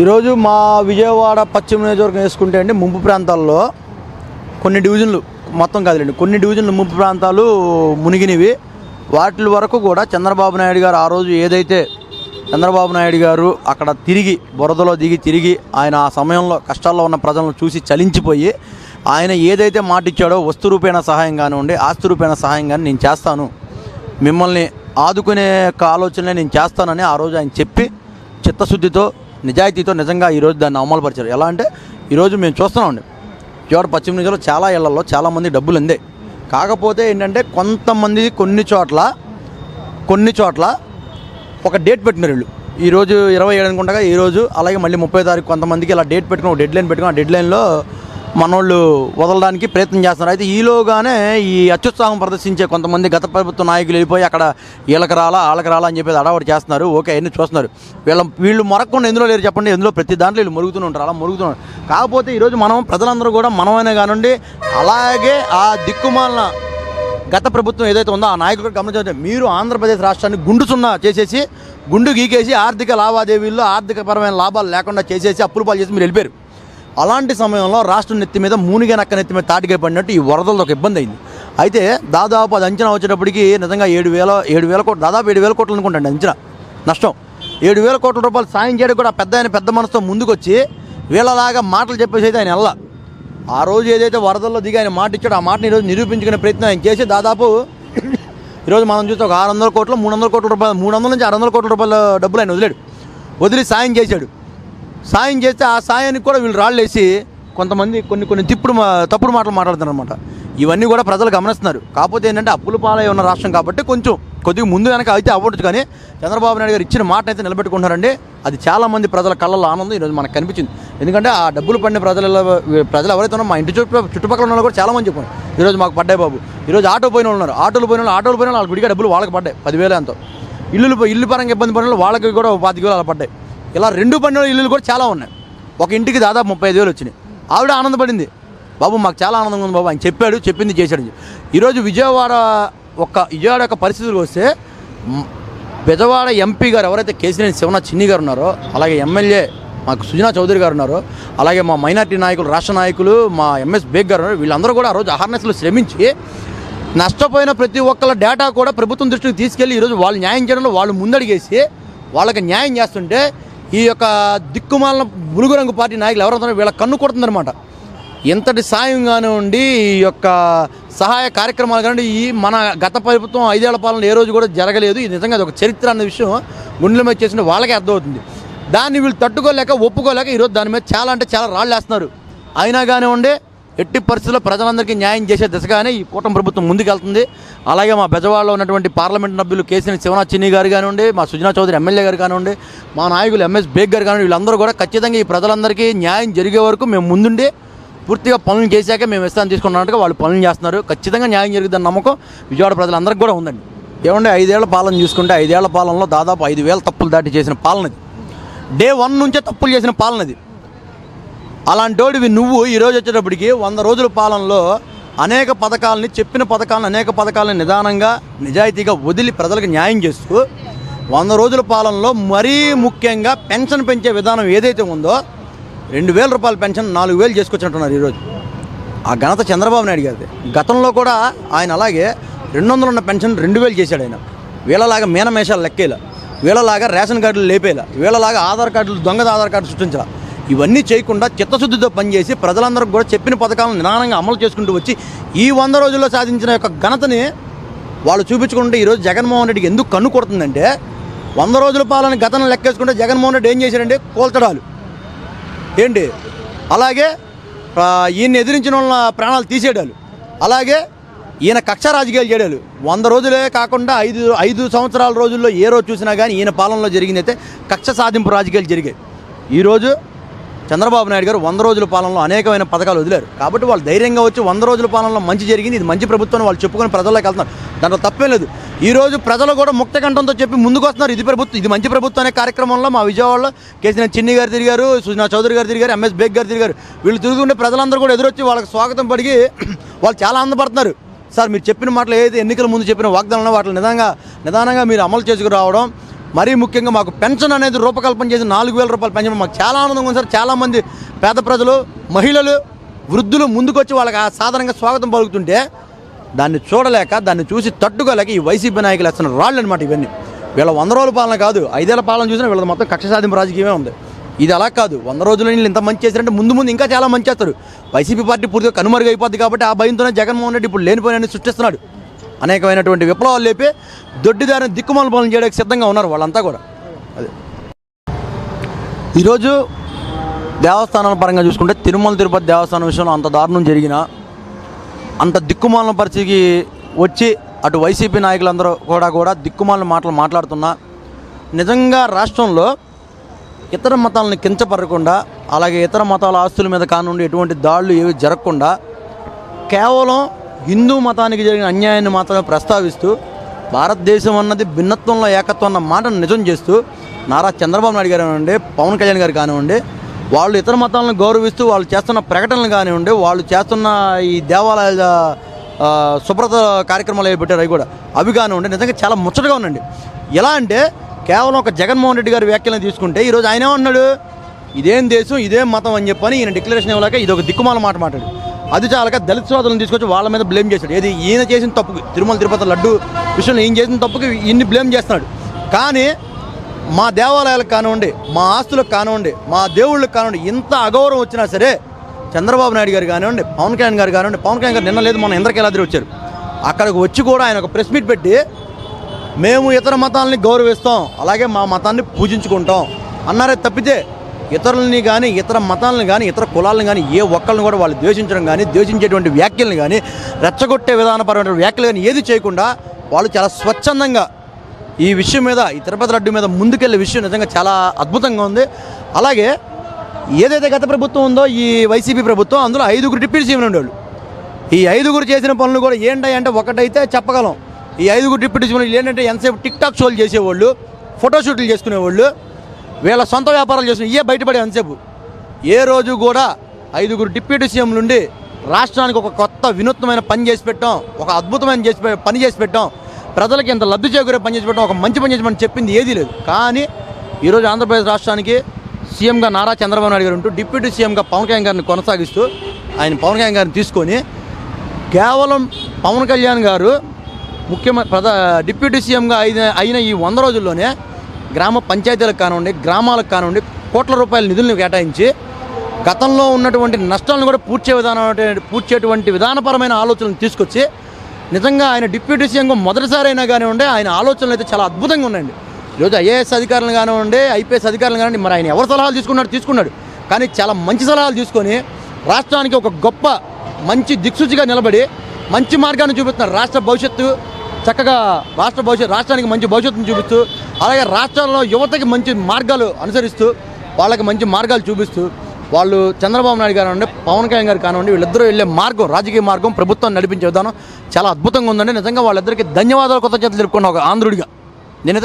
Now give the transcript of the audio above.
ఈరోజు మా విజయవాడ పశ్చిమ నియోజకవర్గం వేసుకుంటే అండి ముంపు ప్రాంతాల్లో కొన్ని డివిజన్లు మొత్తం కాదులేండి కొన్ని డివిజన్లు ముంపు ప్రాంతాలు మునిగినవి. వాటి వరకు కూడా చంద్రబాబు నాయుడు గారు ఆ రోజు ఏదైతే చంద్రబాబు నాయుడు గారు అక్కడ తిరిగి బురదలో దిగి తిరిగి ఆయన ఆ సమయంలో కష్టాల్లో ఉన్న ప్రజలను చూసి చలించిపోయి ఆయన ఏదైతే మాట ఇచ్చాడో వస్తు రూపేణ సహాయం కానివ్వండి ఆస్తి రూపేణ సహాయం కానీ నేను చేస్తాను. మిమ్మల్ని ఆదుకునే ఆలోచనలే నేను చేస్తానని ఆ రోజు ఆయన చెప్పి చిత్తశుద్ధితో నిజాయితీతో నిజంగా ఈరోజు దాన్ని అమలుపరిచారు. ఎలా అంటే ఈరోజు మేము చూస్తున్నామండి. చివరి పశ్చిమ నిజంలో చాలా ఇళ్ళలో చాలామంది డబ్బులు అందే కాకపోతే ఏంటంటే కొంతమంది కొన్ని చోట్ల కొన్ని చోట్ల ఒక డేట్ పెట్టినారు వీళ్ళు. ఈరోజు ఇరవై ఏడు అనుకుంటా ఈ రోజు అలాగే మళ్ళీ ముప్పై తారీఖు కొంతమందికి ఇలా డేట్ పెట్టుకుని ఒక డెడ్ లైన్ పెట్టుకుని ఆ డెడ్ లైన్లో మనోళ్ళు వదలడానికి ప్రయత్నం చేస్తున్నారు. అయితే ఈలోగానే ఈ అత్యుత్సాహం ప్రదర్శించే కొంతమంది గత ప్రభుత్వ నాయకులు వెళ్ళిపోయి అక్కడ వీళ్ళకి రాలా వాళ్ళకి రాలా అని చెప్పేసి అడావడి చేస్తున్నారు. ఓకే అన్ని చూస్తున్నారు. వీళ్ళ వీళ్ళు మొరక్కుండా ఎందులో లేరు చెప్పండి. ఎందులో ప్రతి దాంట్లో వీళ్ళు మురుగుతూనే ఉంటారు. అలా మురుగుతున్నారు. కాకపోతే ఈరోజు మనం ప్రజలందరూ కూడా మనమైనా కానివ్వండి అలాగే ఆ దిక్కుమాలిన గత ప్రభుత్వం ఏదైతే ఉందో ఆ నాయకులు కూడా మీరు ఆంధ్రప్రదేశ్ రాష్ట్రాన్ని గుండు సున్నా చేసేసి గుండు గీకేసి ఆర్థిక లావాదేవీల్లో ఆర్థికపరమైన లాభాలు లేకుండా చేసేసి అప్పులు పాలు చేసి మీరు వెళ్ళిపోయారు. అలాంటి సమయంలో రాష్ట్రం నెత్తి మీద మూనిగా నక్క నెత్తి మీద తాటిగా పడినట్టు ఈ వరదలతో ఒక ఇబ్బంది అయింది. అయితే దాదాపు అది అంచనా వచ్చేటప్పటికి నిజంగా ఏడు వేల ఏడు వేల కోట్లు దాదాపు ఏడు వేల కోట్లు అనుకుంటాండి అంచనా. నష్టం. ఏడు వేల కోట్ల రూపాయలు సాయం చేయడం కూడా పెద్ద ఆయన పెద్ద మనసుతో ముందుకొచ్చి వీళ్ళలాగా మాటలు చెప్పేసి అయితే ఆయన వెళ్ళ ఆ రోజు ఏదైతే వరదల్లో దిగి ఆయన మాట ఇచ్చాడో ఆ మాటని ఈరోజు నిరూపించుకునే ప్రయత్నం ఆయన చేసి దాదాపు ఈరోజు మనం చూస్తే ఒక ఆరు వందల కోట్లు మూడు వందల కోట్ల రూపాయలు మూడు వందల నుంచి ఆరు వందల కోట్ల రూపాయల డబ్బులు ఆయన వదిలేడు. వదిలి సాయం చేశాడు. సాయం చేస్తే ఆ సాయానికి కూడా వీళ్ళు రాళ్ళేసి కొంతమంది కొన్ని కొన్ని తిప్పుడు మా- తప్పుడు మాటలు మాట్లాడుతున్నారు అనమాట ఇవన్నీ కూడా ప్రజలు గమనిస్తున్నారు. కాకపోతే ఏంటంటే అప్పుల పాలై ఉన్న రాష్ట్రం కాబట్టి కొంచెం కొద్దిగా ముందు వెనక అయితే అవ్వచ్చు కానీ చంద్రబాబు నాయుడు గారు ఇచ్చిన మాట అయితే నిలబెట్టుకుంటున్నారండి. అది చాలామంది ప్రజల కళ్ళల్లో ఆనందం ఈరోజు మనకు కనిపించింది. ఎందుకంటే ఆ డబ్బులు పడిన ప్రజల ప్రజలు ఎవరైతే ఉన్నారో మా ఇంటి చుట్టూ చుట్టుపక్కల ఉన్న వాళ్ళు కూడా చాలామంది చెప్పారు. ఈరోజు మాకు పడ్డాయి బాబు. ఈరోజు ఆటో పోయిన వాళ్ళు ఉన్నారు. ఆటోలు పోయిన వాళ్ళు ఆటోలు పోయిన వాళ్ళు వాళ్ళకి విడిగా డబ్బులు వాళ్ళకి పడ్డాయి. పదివేలు ఎంతో. ఇల్లులు ఇల్లు పరంగా ఇబ్బంది పడిన వాళ్ళు వాళ్ళకి కూడా ఓ పాతిక వేలు అలా పడ్డాయి. ఇలా రెండు పన్నెండు ఇల్లులు కూడా చాలా ఉన్నాయి. ఒక ఇంటికి దాదాపు ముప్పై ఐదు వేలు వచ్చినాయి. ఆవిడ ఆనందపడింది. బాబు మాకు చాలా ఆనందంగా ఉంది బాబు. ఆయన చెప్పాడు చెప్పింది చేశాడు. ఈరోజు విజయవాడ ఒక విజయవాడ యొక్క పరిస్థితులు వస్తే బెజవాడ ఎంపీ గారు ఎవరైతే కేసీనేని శివనాథ్ చిన్ని గారు ఉన్నారో అలాగే ఎమ్మెల్యే మాకు సుజనా చౌదరి గారు ఉన్నారు అలాగే మా మైనార్టీ నాయకులు రాష్ట్ర నాయకులు మా ఎంఎస్ బేగ్ గారు ఉన్నారు వీళ్ళందరూ కూడా ఆ రోజు అహర్నెస్లో శ్రమించి నష్టపోయిన ప్రతి ఒక్కళ్ళ డేటా కూడా ప్రభుత్వం దృష్టికి తీసుకెళ్ళి ఈరోజు వాళ్ళు న్యాయం చేయడంలో వాళ్ళు ముందడిగేసి వాళ్ళకి న్యాయం చేస్తుంటే ఈ యొక్క దిక్కుమాలిన బులుగు రంగు పార్టీ నాయకులు ఎవరైనా వీళ్ళ కన్ను కొడుతుందనమాట ఇంతటి సాయం కానివ్వండి ఈ యొక్క సహాయ కార్యక్రమాలు కానివ్వండి ఈ మన గత ప్రభుత్వం ఐదేళ్ళ పాలన ఏ రోజు కూడా జరగలేదు. ఇది నిజంగా అది ఒక చరిత్ర అన్న విషయం గుండెల మీద చేసిన వాళ్ళకే అర్థమవుతుంది. దాన్ని వీళ్ళు తట్టుకోలేక ఒప్పుకోలేక ఈరోజు దాని మీద చాలా అంటే చాలా రాళ్ళు వేస్తున్నారు. అయినా కానివ్వండి ఎట్టి పరిస్థితుల్లో ప్రజలందరికీ న్యాయం చేసే దిశగానే ఈ కూటమి ప్రభుత్వం ముందుకెళ్తుంది. అలాగే మా బెజవాడలో ఉన్నటువంటి పార్లమెంట్ సభ్యులు కేసీని శివనాథ్ చిన్ని గారు కానివ్వండి మా సుజనా చౌదరి ఎమ్మెల్యే గారు కానివ్వండి మా నాయకులు ఎంఎస్ బేగ్ గారు కానివ్వండి వీళ్ళందరూ కూడా ఖచ్చితంగా ఈ ప్రజలందరికీ న్యాయం జరిగే వరకు మేము ముందుండి పూర్తిగా పనులు చేశాక మేము ఇస్తాను తీసుకున్నట్టుగా వాళ్ళు పనులు చేస్తున్నారు. ఖచ్చితంగా న్యాయం జరుగుతుందని నమ్మకం విజయవాడ ప్రజలందరికీ కూడా ఉందండి. ఏమంటే ఐదేళ్ళ పాలన చూసుకుంటే ఐదేళ్ళ పాలనలో దాదాపు ఐదు వేల తప్పులు దాటి చేసిన పాలనది డే వన్ నుంచే తప్పులు చేసిన పాలనది అలాంటోడివి నువ్వు ఈరోజు వచ్చేటప్పటికి వంద రోజుల పాలనలో అనేక పథకాలని చెప్పిన పథకాలను అనేక పథకాలను నిదానంగా నిజాయితీగా వదిలి ప్రజలకు న్యాయం చేస్తూ వంద రోజుల పాలనలో మరీ ముఖ్యంగా పెన్షన్ పెంచే విధానం ఏదైతే ఉందో రెండు వేల రూపాయల పెన్షన్ నాలుగు వేలు చేసుకొచ్చినట్టున్నారు ఈరోజు. ఆ ఘనత చంద్రబాబు నాయుడు గారిది గతంలో కూడా ఆయన అలాగే రెండు వందలు ఉన్న పెన్షన్ రెండు వేలు చేశాడు ఆయన. వీళ్ళలాగా మీనమేషాలు లెక్కేలా. వీళ్ళలాగా రేషన్ కార్డులు లేపేలా. వీళ్ళలాగా ఆధార్ కార్డులు దొంగ ఆధార్ కార్డు సృష్టించాల. ఇవన్నీ చేయకుండా చిత్తశుద్ధితో పనిచేసి ప్రజలందరికీ కూడా చెప్పిన పథకాలను నిదానంగా అమలు చేసుకుంటూ వచ్చి ఈ వంద రోజుల్లో సాధించిన యొక్క ఘనతని వాళ్ళు చూపించుకుంటే ఈరోజు జగన్మోహన్ రెడ్డికి ఎందుకు కన్ను కొడుతుందంటే వంద రోజుల పాలన గతను లెక్కేసుకుంటే జగన్మోహన్ రెడ్డి ఏం చేశాడంటే కోల్చడాలు. ఏంటి? అలాగే ఈయన్ని ఎదిరించిన వాళ్ళ ప్రాణాలు తీసేయడాలు. అలాగే ఈయన కక్ష రాజకీయాలు చేయడాలు. వంద రోజులే కాకుండా ఐదు ఐదు సంవత్సరాల రోజుల్లో ఏ రోజు చూసినా కానీ ఈయన పాలనలో జరిగిందైతే కక్ష సాధింపు రాజకీయాలు జరిగాయి. ఈరోజు చంద్రబాబు నాయుడు గారు వంద రోజుల పాలనలో అనేకమైన పథకాలు వదిలారు. కాబట్టి వాళ్ళు ధైర్యంగా వచ్చి వంద రోజుల పాలనలో మంచి జరిగింది. ఇది మంచి ప్రభుత్వం వాళ్ళు చెప్పుకొని ప్రజల్లోకి వెళ్తున్నారు. దాంట్లో తప్పేం లేదు. ఈ రోజు ప్రజలు కూడా ముక్త కంఠంతో చెప్పి ముందుకు వస్తున్నారు. ఇది ప్రభుత్వం ఇది మంచి ప్రభుత్వం అనే కార్యక్రమంలో మా విజయవాడలో కేసీఆర్ చిన్ని గారు తిరిగారు సుజనా చౌదరి గారు తిరిగారు ఎంఎస్ బేగ్ గారు తిరిగారు. వీళ్ళు తిరుగుతుంటే ప్రజలందరూ కూడా ఎదురొచ్చి వాళ్ళకి స్వాగతం పడిగి వాళ్ళు చాలా ఆనందపడుతున్నారు. సార్ మీరు చెప్పిన మాటలు ఏదైతే ఎన్నికల ముందు చెప్పిన వాగ్దానాలు వాటిని నిదానంగా నిదానంగా మీరు అమలు చేసుకురావడం మరీ ముఖ్యంగా మాకు పెన్షన్ అనేది రూపకల్పన చేసి నాలుగు వేల రూపాయలు పెన్షన్. మాకు చాలా ఆనందంగా ఉంది సార్. చాలామంది పేద ప్రజలు మహిళలు వృద్ధులు ముందుకొచ్చి వాళ్ళకి ఆ సాధారణంగా స్వాగతం పలుకుతుంటే దాన్ని చూడలేక దాన్ని చూసి తట్టుకోలేక ఈ వైసీపీ నాయకులు వేస్తున్న రాళ్ళు అనమాట ఇవన్నీ. వీళ్ళ వంద రోజుల పాలన కాదు ఐదేళ్ళ పాలన చూసినా వీళ్ళ మొత్తం కక్ష సాధింపు రాజకీయమే ఉంది. ఇది అలా కాదు. వంద రోజులు వీళ్ళు ఇంత మంచి చేశారంటే ముందు ముందు ఇంకా చాలా మంచి చేస్తారు. వైసీపీ పార్టీ పూర్తిగా కనుమరుగైపోద్ది కాబట్టి ఆ భయంతోనే జగన్మోహన్ రెడ్డి ఇప్పుడు లేనిపోయిన సృష్టిస్తున్నాడు. అనేకమైనటువంటి విప్లవాలు లేపి దొడ్డిదారిని దిక్కుమాల పాలన చేయడానికి సిద్ధంగా ఉన్నారు వాళ్ళంతా కూడా. అదే. ఈరోజు దేవస్థానాల పరంగా చూసుకుంటే తిరుమల తిరుపతి దేవస్థానం విషయంలో అంత దారుణం జరిగిన అంత దిక్కుమాలిన పరిస్థితికి వచ్చి అటు వైసీపీ నాయకులందరూ కూడా కూడా దిక్కుమాలిన మాటలు మాట్లాడుతున్నా నిజంగా రాష్ట్రంలో ఇతర మతాలను కించపరకుండా అలాగే ఇతర మతాల ఆస్తుల మీద కానుండి ఎటువంటి దాడులు ఏవి జరగకుండా కేవలం హిందూ మతానికి జరిగిన అన్యాయాన్ని మాత్రమే ప్రస్తావిస్తూ భారతదేశం అన్నది భిన్నత్వంలో ఏకత్వం అన్న మాటను నిజం చేస్తూ నారా చంద్రబాబు నాయుడు గారు కానివ్వండి పవన్ కళ్యాణ్ గారు కానివ్వండి వాళ్ళు ఇతర మతాలను గౌరవిస్తూ వాళ్ళు చేస్తున్న ప్రకటనలు కానివ్వండి వాళ్ళు చేస్తున్న ఈ దేవాలయాల శుభ్రత కార్యక్రమాలు ఏవి పెట్టారు అవి కూడా. అవి కానివ్వండి నిజంగా చాలా ముచ్చటగా ఉందండి. ఎలా అంటే కేవలం ఒక జగన్మోహన్ రెడ్డి గారి వ్యాఖ్యలను తీసుకుంటే ఈరోజు ఆయన ఏమన్నాడు ఇదేం దేశం ఇదేం మతం అని చెప్పని ఈయన డిక్లరేషన్ ఇవ్వలేక ఇది ఒక దిక్కుమాల మాట మాట్లాడు అది చాలక దళిత సోదరులను తీసుకొచ్చి వాళ్ళ మీద బ్లేమ్ చేశాడు. ఏది ఈయన చేసిన తప్పుకి తిరుమల తిరుపతి లడ్డు విషయంలో ఈయన చేసిన తప్పుకి ఇన్ని బ్లేమ్ చేస్తున్నాడు. కానీ మా దేవాలయాలకు కానివ్వండి మా ఆస్తులకు కానివ్వండి మా దేవుళ్ళకి కానివ్వండి ఇంత అగౌరవం వచ్చినా సరే చంద్రబాబు నాయుడు గారు కానివ్వండి పవన్ కళ్యాణ్ గారు కానివ్వండి పవన్ కళ్యాణ్ గారు నిన్న లేదు మన ఇంద్రకేలాద్రి వచ్చారు? అక్కడికి వచ్చి కూడా ఆయన ఒక ప్రెస్ మీట్ పెట్టి మేము ఇతర మతాలని గౌరవిస్తాం అలాగే మా మతాన్ని పూజించుకుంటాం అన్నారే తప్పితే ఇతరులని కానీ ఇతర మతాలను కానీ ఇతర కులాలను కానీ ఏ ఒక్కరిని కూడా వాళ్ళు ద్వేషించడం కానీ ద్వేషించేటువంటి వ్యాఖ్యలను కానీ రెచ్చగొట్టే విధానపరమైన వ్యాఖ్యలు కానీ ఏది చేయకుండా వాళ్ళు చాలా స్వచ్ఛందంగా ఈ విషయం మీద ఈ తిరుపతి లడ్డు మీద ముందుకెళ్ళే విషయం నిజంగా చాలా అద్భుతంగా ఉంది. అలాగే ఏదైతే గత ప్రభుత్వం ఉందో ఈ వైసీపీ ప్రభుత్వం అందులో ఐదుగురు డిప్యూటీ సీఎం ఉండేవాళ్ళు. ఈ ఐదుగురు చేసిన పనులు కూడా ఏంటాయి అంటే ఒకటైతే చెప్పగలం. ఈ ఐదుగురు డిప్యూటీ సీఎం ఏంటంటే ఎంతసేపు టిక్ టాక్ షోలు చేసేవాళ్ళు ఫోటోషూట్లు చేసుకునేవాళ్ళు. వీళ్ళ సొంత వ్యాపారాలు చేసిన ఇవే బయటపడే అంతసేపు. ఏ రోజు కూడా ఐదుగురు డిప్యూటీ సీఎం నుండి రాష్ట్రానికి ఒక కొత్త వినూత్నమైన పని చేసి పెట్టాం ఒక అద్భుతమైన చేసి పని చేసి పెట్టాం ప్రజలకి ఇంత లబ్ధి చేకూరే పని చేసి పెట్టాం ఒక మంచి పని చేసి చెప్పింది ఏదీ లేదు. కానీ ఈరోజు ఆంధ్రప్రదేశ్ రాష్ట్రానికి సీఎంగా నారా చంద్రబాబు నాయుడు గారు ఉంటూ డిప్యూటీ సీఎంగా పవన్ కళ్యాణ్ గారిని కొనసాగిస్తూ ఆయన పవన్ కళ్యాణ్ గారిని తీసుకొని కేవలం పవన్ కళ్యాణ్ గారు ముఖ్యమైన ప్రధా డిప్యూటీ సీఎంగా అయిన అయిన ఈ వంద రోజుల్లోనే గ్రామ పంచాయతీలకు కానివ్వండి గ్రామాలకు కానివ్వండి కోట్ల రూపాయల నిధులను కేటాయించి గతంలో ఉన్నటువంటి నష్టాలను కూడా పూడ్చే విధానం పూడ్చేటువంటి విధానపరమైన ఆలోచనలు తీసుకొచ్చి నిజంగా ఆయన డిప్యూటీ సీఎంగా మొదటిసారి అయినా కానివ్వండి ఆయన ఆలోచనలు అయితే చాలా అద్భుతంగా ఉన్నాయండి. ఈరోజు ఐఏఎస్ అధికారులు కానివ్వండి ఐపీఎస్ అధికారులు కానివ్వండి మరి ఆయన ఎవరు సలహాలు తీసుకున్నాడు? తీసుకున్నాడు. కానీ చాలా మంచి సలహాలు తీసుకొని రాష్ట్రానికి ఒక గొప్ప మంచి దిక్సూచిగా నిలబడి మంచి మార్గాన్ని చూపిస్తున్నారు రాష్ట్ర భవిష్యత్తు చక్కగా రాష్ట్ర భవిష్యత్తు రాష్ట్రానికి మంచి భవిష్యత్తును చూపిస్తూ అలాగే రాష్ట్రాల్లో యువతకి మంచి మార్గాలు అనుసరిస్తూ వాళ్ళకి మంచి మార్గాలు చూపిస్తూ వాళ్ళు చంద్రబాబు నాయుడు గారు కానివ్వండి పవన్ కళ్యాణ్ గారు కానివ్వండి వీళ్ళిద్దరూ వెళ్ళే మార్గం రాజకీయ మార్గం ప్రభుత్వం నడిపించే విధానం చాలా అద్భుతంగా ఉందండి. నిజంగా వాళ్ళిద్దరికీ ధన్యవాదాలు కృతజ్ఞతలు తెలుపుకున్న ఒక ఆంధ్రుడిగా.